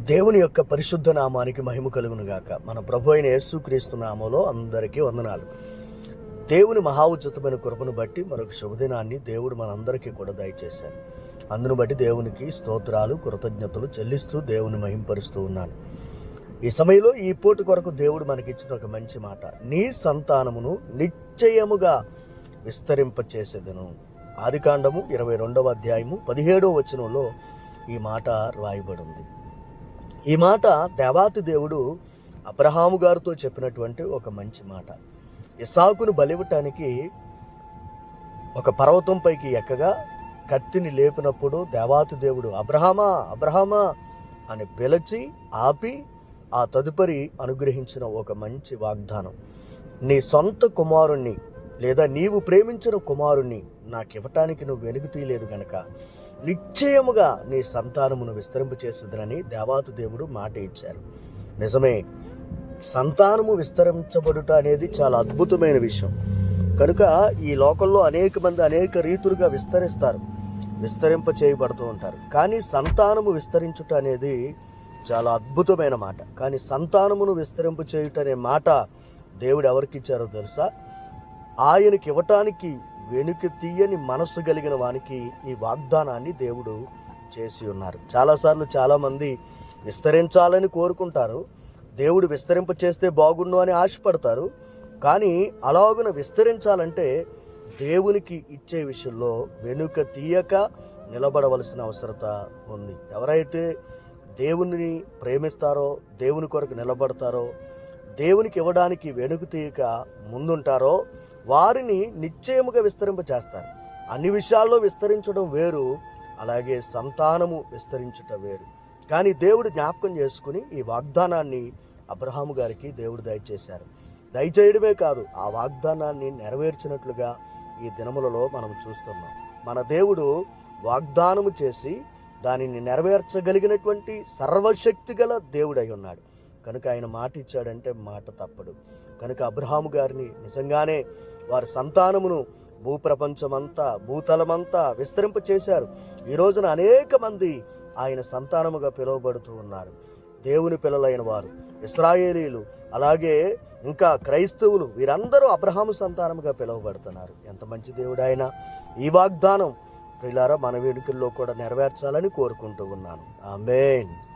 దేవుని యొక్క పరిశుద్ధ నామానికి మహిమ కలుగును గాక మన ప్రభు అయిన యేసుక్రీస్తు నామంలో అందరికీ వందనాలు. దేవుని మహా ఉచితమైన కృపను బట్టి మరొక శుభదినాన్ని దేవుడు మనందరికీ కూడా దయచేశారు. అందును బట్టి దేవునికి స్తోత్రాలు కృతజ్ఞతలు చెల్లిస్తూ దేవుని మహింపరుస్తూ ఉన్నాను. ఈ సమయంలో ఈ పోటు కొరకు దేవుడు మనకిచ్చిన ఒక మంచి మాట. నీ సంతానమును నిశ్చయముగా విస్తరింపచేసేదను. ఆదికాండము ఇరవై రెండవ అధ్యాయము పదిహేడవ వచనంలో ఈ మాట రాయబడి ఉంది ఈ మాట దేవాతి దేవుడు అబ్రహాము గారితో చెప్పినటువంటి ఒక మంచి మాట. ఇసాకును బలివ్వటానికి ఒక పర్వతం పైకి ఎక్కగా కత్తిని లేపినప్పుడు దేవాతి దేవుడు అబ్రహామా అబ్రహామా అని పిలిచి ఆపి ఆ తదుపరి అనుగ్రహించిన ఒక మంచి వాగ్దానం. నీ సొంత కుమారుణ్ణి లేదా నీవు ప్రేమించిన కుమారుణ్ణి నాకు ఇవ్వటానికి నువ్వు వెనుగు తీయలేదు గనక. నిశ్చయముగా నీ సంతానమును విస్తరింప దేవాతు దేవుడు మాట ఇచ్చారు. నిజమే సంతానము విస్తరించబడుట అనేది చాలా అద్భుతమైన విషయం. కనుక ఈ లోకంలో అనేక మంది అనేక రీతులుగా విస్తరిస్తారు విస్తరింప చేయబడుతూ ఉంటారు. కానీ సంతానము విస్తరించుట అనేది చాలా అద్భుతమైన మాట. కానీ సంతానమును విస్తరింప చేయుట అనే మాట దేవుడు ఎవరికి ఇచ్చారో తెలుసా? ఆయనకి ఇవ్వటానికి వెనుక తీయని మనస్సు కలిగిన వానికి ఈ వాగ్దానాన్ని దేవుడు చేసి ఉన్నారు. చాలాసార్లు చాలామంది విస్తరించాలని కోరుకుంటారు. దేవుడు విస్తరింప చేస్తే బాగుండు అని ఆశపడతారు. కానీ అలాగున విస్తరించాలంటే దేవునికి ఇచ్చే విషయంలో వెనుక తీయక నిలబడవలసిన అవసరత ఉంది. ఎవరైతే దేవుని ప్రేమిస్తారో దేవుని కొరకు నిలబడతారో దేవునికి ఇవ్వడానికి వెనుక తీయక ముందుంటారో వారిని నిశ్చయముగా విస్తరింప చేస్తారు అన్ని విషయాల్లో విస్తరించడం వేరు అలాగే సంతానము విస్తరించుట వేరు. కానీ దేవుడు జ్ఞాపకం చేసుకుని ఈ వాగ్దానాన్ని అబ్రహాము గారికి దేవుడు దయచేశారు. దయచేయడమే కాదు ఆ వాగ్దానాన్ని నెరవేర్చినట్లుగా ఈ దినములలో మనం చూస్తున్నాం. మన దేవుడు వాగ్దానము చేసి దానిని నెరవేర్చగలిగినటువంటి సర్వశక్తి గల దేవుడై ఉన్నాడు. కనుక ఆయన మాట ఇచ్చాడంటే మాట తప్పడు. కనుక అబ్రహాము గారిని నిజంగానే వారి సంతానమును భూప్రపంచమంతా భూతలమంతా విస్తరింప చేశారు ఈ రోజున అనేక మంది ఆయన సంతానముగా పిలువబడుతూ ఉన్నారు. దేవుని పిల్లలైన వారు ఇస్రాయేలీలు అలాగే ఇంకా క్రైస్తవులు వీరందరూ అబ్రహాము సంతానముగా పిలువబడుతున్నారు. ఎంత మంచి దేవుడు ఆయన ఈ వాగ్దానం ప్రిలారా మన వేడుకల్లో కూడా నెరవేర్చాలని కోరుకుంటూ ఉన్నాను. ఆమెన్.